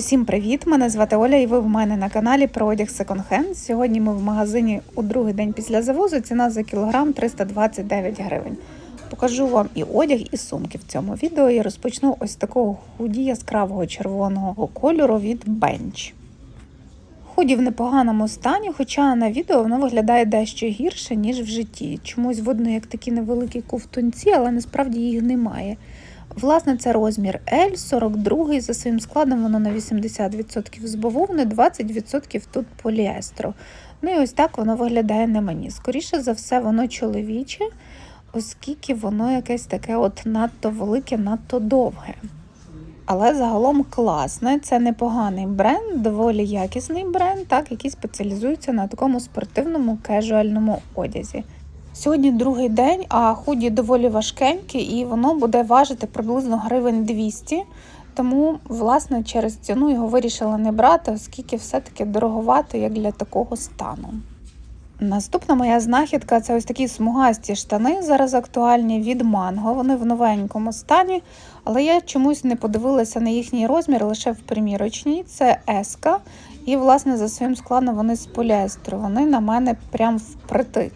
Усім привіт! Мене звати Оля, і ви в мене на каналі про одяг Second Hand. Сьогодні ми в магазині у другий день після завозу. Ціна за кілограм 329 гривень. Покажу вам і одяг, і сумки в цьому відео. І розпочну ось такого худі яскравого червоного кольору від Bench. Худі в непоганому стані, хоча на відео воно виглядає дещо гірше, ніж в житті. Чомусь видно, як такі невеликі ковтунці, але насправді їх немає. Власне, це розмір L, 42 за своїм складом воно на 80% з бавовни, 20% тут поліестру. Ну і ось так воно виглядає на мені. Скоріше за все, воно чоловіче, оскільки воно якесь таке от надто велике, надто довге. Але загалом класне, це непоганий бренд, доволі якісний бренд, так, який спеціалізується на такому спортивному кежуальному одязі. Сьогодні другий день, а худі доволі важкеньке, і воно буде важити приблизно гривень 200. Тому, власне, через ціну його вирішила не брати, оскільки все-таки дороговато, як для такого стану. Наступна моя знахідка це ось такі смугасті штани, зараз актуальні від манго. Вони в новенькому стані, але я чомусь не подивилася на їхній розмір лише в примірочній. Це еска. І, власне, за своїм складом вони з поліестру. Вони на мене прям впритик.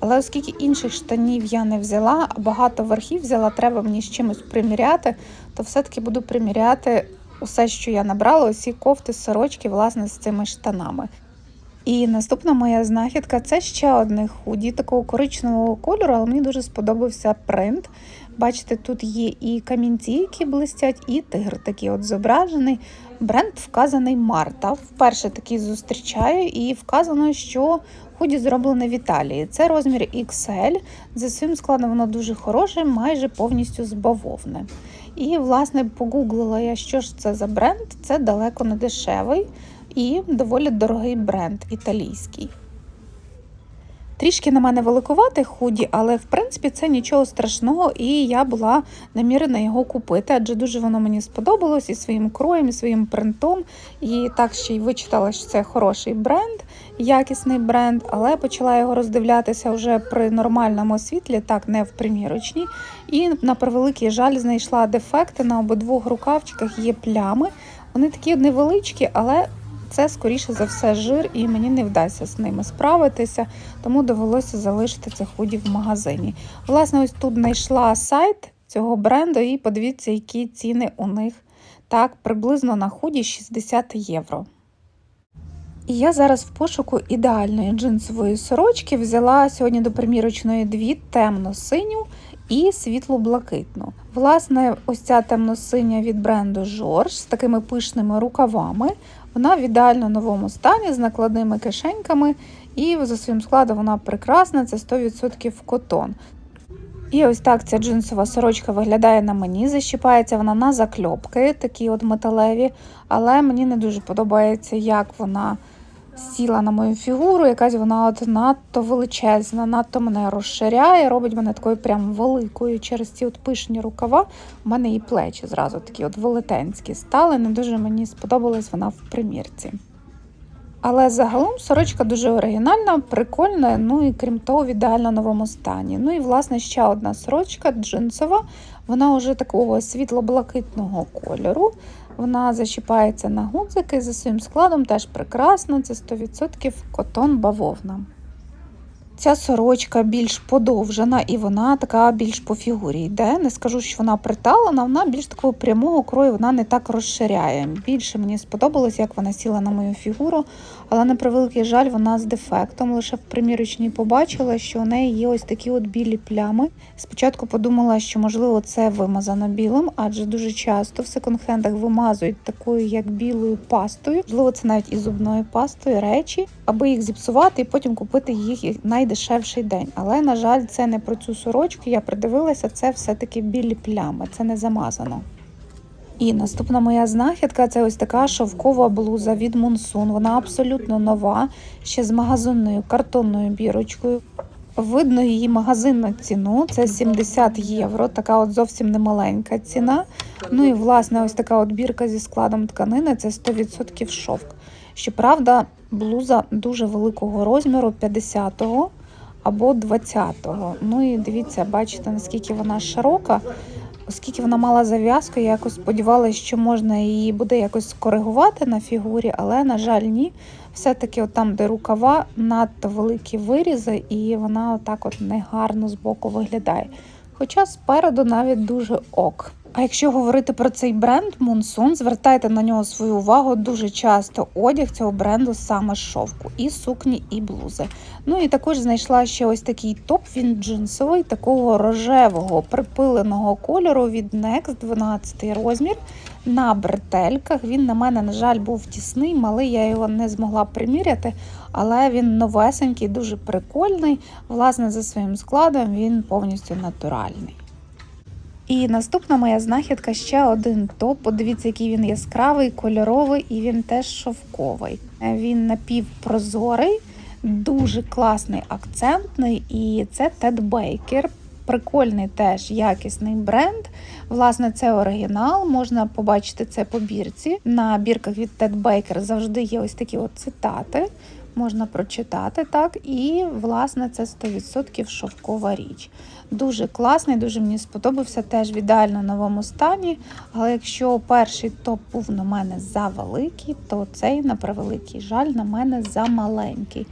Але оскільки інших штанів я не взяла, а багато верхів взяла, треба мені з чимось приміряти, то все-таки буду приміряти усе, що я набрала, усі кофти, сорочки, власне, з цими штанами. І наступна моя знахідка це ще одне худі такого коричневого кольору, але мені дуже сподобався принт. Бачите, тут є і камінці, які блистять, і тигр такий от зображений. Бренд вказаний Марта. Вперше такий зустрічаю, і вказано, що худі зроблене в Італії. Це розмір XL. За своїм складом воно дуже хороше, майже повністю з бавовни. І, власне, погуглила я, що ж це за бренд. Це далеко не дешевий і доволі дорогий бренд італійський. Трішки на мене великувати худі, але в принципі це нічого страшного, і я була намірена його купити, адже дуже воно мені сподобалось і своїм кроєм, і своїм принтом. І так ще й вичитала, що це хороший бренд, якісний бренд, але почала його роздивлятися вже при нормальному світлі, так не в примірочній. І на превеликий жаль знайшла дефекти на обидвох рукавчиках є плями. Вони такі невеличкі, але це, скоріше за все, жир, і мені не вдасться з ними справитися, тому довелося залишити це худі в магазині. Власне, ось тут знайшла сайт цього бренду, і подивіться, які ціни у них так, приблизно на худі 60 євро. І я зараз в пошуку ідеальної джинсової сорочки взяла сьогодні до примірочної дві темно-синю і світло-блакитну. Власне, ось ця темно-синя від бренду George з такими пишними рукавами. Вона в ідеально новому стані з накладними кишеньками, і за своїм складом вона прекрасна, це 100% котон. І ось так ця джинсова сорочка виглядає на мені. Защіпається вона на закльопки, такі от металеві, але мені не дуже подобається, як вона сіла на мою фігуру, якась вона от надто величезна, надто мене розширяє, робить мене такою прям великою. Через ці от пишні рукава у мене і плечі зразу такі от велетенські стали. Не дуже мені сподобалась вона в примірці. Але загалом сорочка дуже оригінальна, прикольна, ну і крім того, в ідеально новому стані. Ну і, власне, ще одна сорочка джинсова, вона вже такого світло-блакитного кольору. Вона зачіпається на гудзики за своїм складом, теж прекрасна, це 100% котон бавовна. Ця сорочка більш подовжена і вона така більш по фігурі йде. Не скажу, що вона приталена, вона більш такого прямого крою, вона не так розширяє. Більше мені сподобалось, як вона сіла на мою фігуру, але на превеликий жаль, вона з дефектом. Лише в примірочній побачила, що у неї є ось такі от білі плями. Спочатку подумала, що можливо це вимазано білим, адже дуже часто в секонд-хендах вимазують такою, як білою пастою. Можливо, це навіть і зубною пастою речі, аби їх зіпсувати і потім купити їх найдешевший день. Але, на жаль, це не про цю сорочку. Я придивилася, це все-таки білі плями, це не замазано. І наступна моя знахідка це ось така шовкова блуза від Монсун. Вона абсолютно нова, ще з магазинною картонною бірочкою. Видно її магазинну ціну, це 70 євро, така от зовсім немаленька ціна. Ну і власне ось така от бірка зі складом тканини це 100% шовк. Щоправда, блуза дуже великого розміру, 50-го або 20-го. Ну і дивіться, бачите, наскільки вона широка. Оскільки вона мала зав'язку, я якось сподівалася, що можна її буде якось скоригувати на фігурі, але, на жаль, ні. Все-таки от там, де рукава, надто великі вирізи, і вона отак от негарно з боку виглядає. Хоча спереду навіть дуже ок. А якщо говорити про цей бренд Monsoon, звертайте на нього свою увагу дуже часто одяг цього бренду саме з шовку, і сукні, і блузи. Ну і також знайшла ще ось такий топ, він джинсовий, такого рожевого припиленого кольору від Next 12 розмір. На бретельках він на мене, на жаль, був тісний, малий, я його не змогла приміряти, але він новесенький, дуже прикольний. Власне, за своїм складом він повністю натуральний. І наступна моя знахідка ще один топ. Подивіться, який він яскравий, кольоровий, і він теж шовковий. Він напівпрозорий, дуже класний, акцентний, і це Тед Бейкер. Прикольний теж якісний бренд. Власне, це оригінал. Можна побачити це по бірці. На бірках від Тед Бейкер завжди є ось такі от цитати. Можна прочитати так. І, власне, це 100% шовкова річ. Дуже класний, дуже мені сподобався, теж в ідеально новому стані. Але якщо перший топ був на мене завеликий, то цей, на превеликий жаль, на мене замаленький.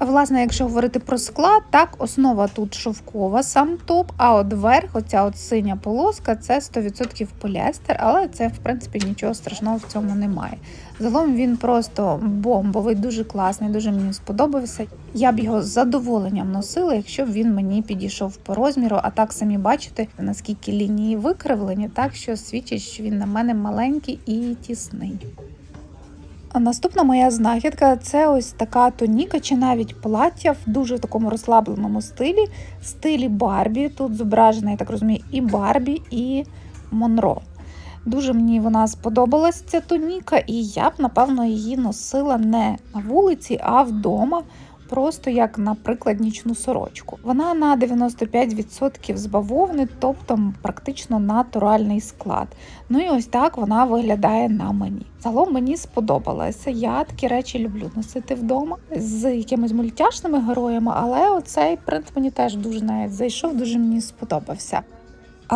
Власне, якщо говорити про склад, так, основа тут шовкова, сам топ, а от верх, оця от синя полоска, це 100% поліестер, але це, в принципі, нічого страшного в цьому немає. Загалом він просто бомбовий, дуже класний, дуже мені сподобався. Я б його з задоволенням носила, якщо б він мені підійшов по розміру. А так самі бачите, наскільки лінії викривлені, так що свідчить, що він на мене маленький і тісний. Наступна моя знахідка це ось така тоніка чи навіть плаття в дуже такому розслабленому стилі, стилі Барбі. Тут зображена, я так розумію, і Барбі, і Монро. Дуже мені вона сподобалась ця тоніка, і я б, напевно, її носила не на вулиці, а вдома. Просто як, наприклад, нічну сорочку. Вона на 95% з бавовни, тобто практично натуральний склад. Ну і ось так вона виглядає на мені. Загалом мені сподобалося. Я такі речі люблю носити вдома з якимись мультяшними героями, але оцей принт мені теж дуже навіть зайшов, дуже мені сподобався.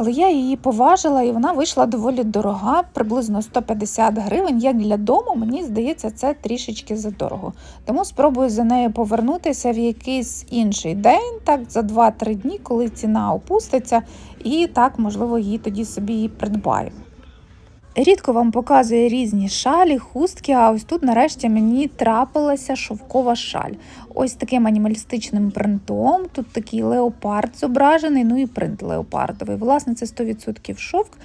Але я її поважила, і вона вийшла доволі дорога, приблизно 150 гривень. Як для дому, мені здається, це трішечки задорого. Тому спробую за нею повернутися в якийсь інший день, так за 2-3 дні, коли ціна опуститься, і так, можливо, її тоді собі придбаю. Рідко вам показує різні шалі, хустки, а ось тут нарешті мені трапилася шовкова шаль. Ось таким анімалістичним принтом. Тут такий леопард зображений, ну і принт леопардовий. Власне, це 100% шовк.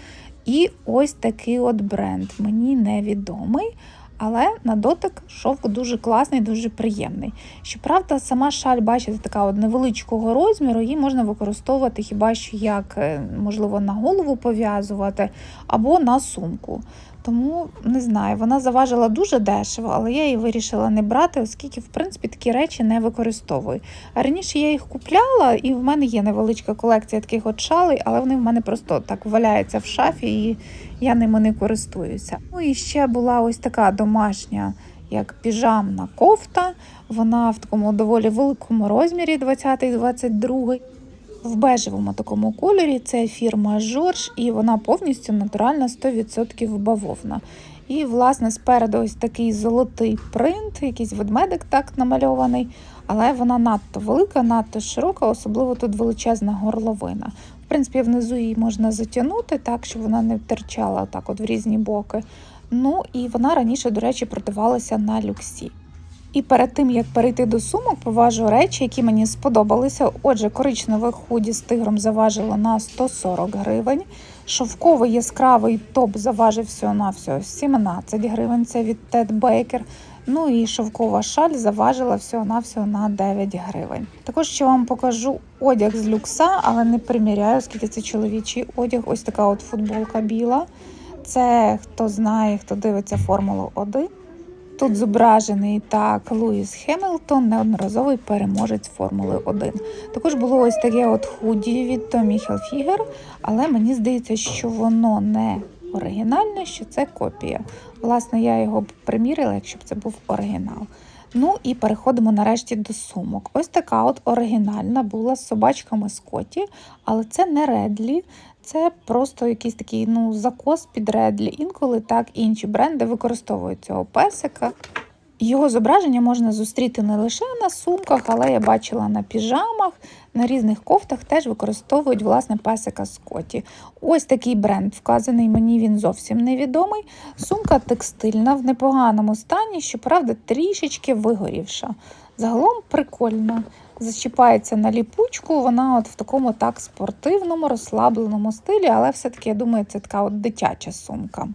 І ось такий от бренд. Мені невідомий. Але на дотик шовк дуже класний, дуже приємний. Щоправда, сама шаль, бачите, така от невеличкого розміру, її можна використовувати хіба що як, е, можливо, на голову пов'язувати або на сумку. Тому не знаю, вона заважила дуже дешево, але я її вирішила не брати, оскільки, в принципі, такі речі не використовую. А раніше я їх купляла, і в мене є невеличка колекція таких от шалей, але вони в мене просто так валяються в шафі, і я ними не користуюся. Ну і ще була ось така домашня. Як піжамна кофта, вона в такому доволі великому розмірі 20-22 в бежевому такому кольорі. Це фірма Жорж, і вона повністю натуральна 100% бавовна. І, власне, спереду ось такий золотий принт, якийсь ведмедик так намальований, але вона надто велика, надто широка, особливо тут величезна горловина. В принципі, внизу її можна затягнути так, щоб вона не втерчала так от в різні боки. Ну і вона раніше, до речі, продавалася на люксі. І перед тим як перейти до сумок, поважу речі, які мені сподобалися. Отже, коричневе худі з тигром заважило на 140 гривень. Шовковий яскравий топ заважив всього на всього 17 гривень. Це від Ted Baker. Ну і шовкова шаль заважила всього на всього на 9 гривень. Також ще вам покажу одяг з люкса, але не приміряю, оскільки це чоловічий одяг. Ось така от футболка біла. Це хто знає, хто дивиться Формулу 1. Тут зображений так Луїс Хемілтон, неодноразовий переможець Формули 1. Також було ось таке от худі від Томі Хелфігер, але мені здається, що воно не оригінальне, що це копія. Власне, я його б примірила, якщо б це був оригінал. Ну і переходимо нарешті до сумок. Ось така от оригінальна була з собачками Скотті, але це не редлі, це просто якийсь такий ну, закос під редлі. Інколи так інші бренди використовують цього песика. Його зображення можна зустріти не лише на сумках, але я бачила на піжамах, на різних кофтах теж використовують власне песика Скотті. Ось такий бренд вказаний, мені він зовсім невідомий. Сумка текстильна в непоганому стані, щоправда, трішечки вигорівша. Загалом прикольно. Зачіпається на ліпучку, вона от в такому так спортивному, розслабленому стилі, але все-таки, я думаю, це така от дитяча сумка.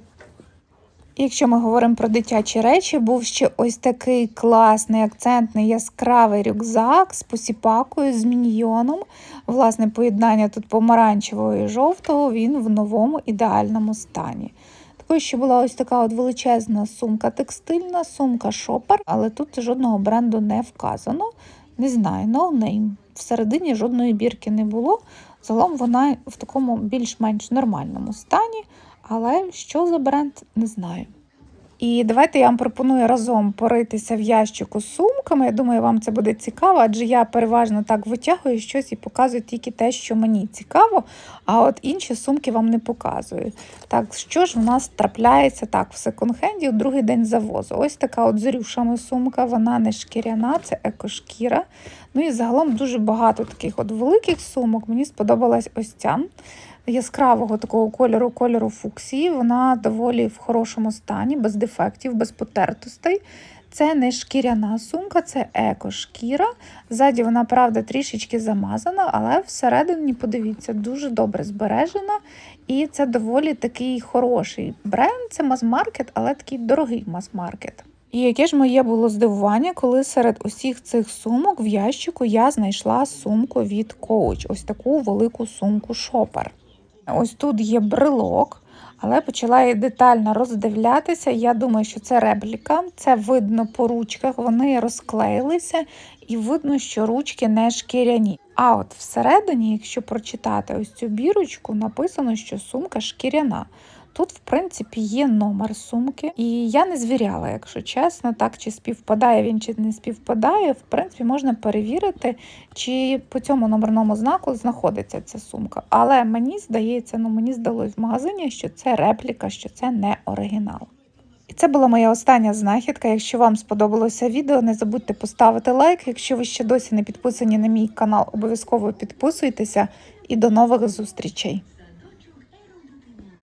Якщо ми говоримо про дитячі речі, був ще ось такий класний акцентний яскравий рюкзак з посіпакою, з міньйоном. Власне, поєднання тут помаранчевого і жовтого, він в новому ідеальному стані. Також ще була ось така от величезна сумка текстильна, сумка шопер, але тут жодного бренду не вказано. Не знаю, no name. Всередині жодної бірки не було. Загалом вона в такому більш-менш нормальному стані. Але що за бренд, не знаю. І давайте я вам пропоную разом поритися в ящику з сумками. Я думаю, вам це буде цікаво, адже я переважно так витягую щось і показую тільки те, що мені цікаво, а от інші сумки вам не показую. Так, що ж в нас трапляється так в секонд-хенді у другий день завозу? Ось така от з сумка, вона не шкіряна, це екошкіра. Ну і загалом дуже багато таких от великих сумок. Мені сподобалась ось ця яскравого такого кольору, кольору фуксії. Вона доволі в хорошому стані, без дефектів, без потертостей. Це не шкіряна сумка, це еко-шкіра. Ззаді вона, правда, трішечки замазана, але всередині, подивіться, дуже добре збережена. І це доволі такий хороший бренд. Це мас-маркет, але такий дорогий мас-маркет. І яке ж моє було здивування, коли серед усіх цих сумок в ящику я знайшла сумку від Coach. Ось таку велику сумку шопер. Ось тут є брелок, але почала її детально роздивлятися. Я думаю, що це репліка, це видно по ручках, вони розклеїлися, і видно, що ручки не шкіряні. А от всередині, якщо прочитати ось цю бірочку, написано, що сумка шкіряна. Тут, в принципі, є номер сумки, і я не звіряла, якщо чесно, так чи співпадає він, чи не співпадає. В принципі, можна перевірити, чи по цьому номерному знаку знаходиться ця сумка. Але мені здається, ну мені здалось в магазині, що це репліка, що це не оригінал. І це була моя остання знахідка. Якщо вам сподобалося відео, не забудьте поставити лайк. Якщо ви ще досі не підписані на мій канал, обов'язково підписуйтеся і до нових зустрічей.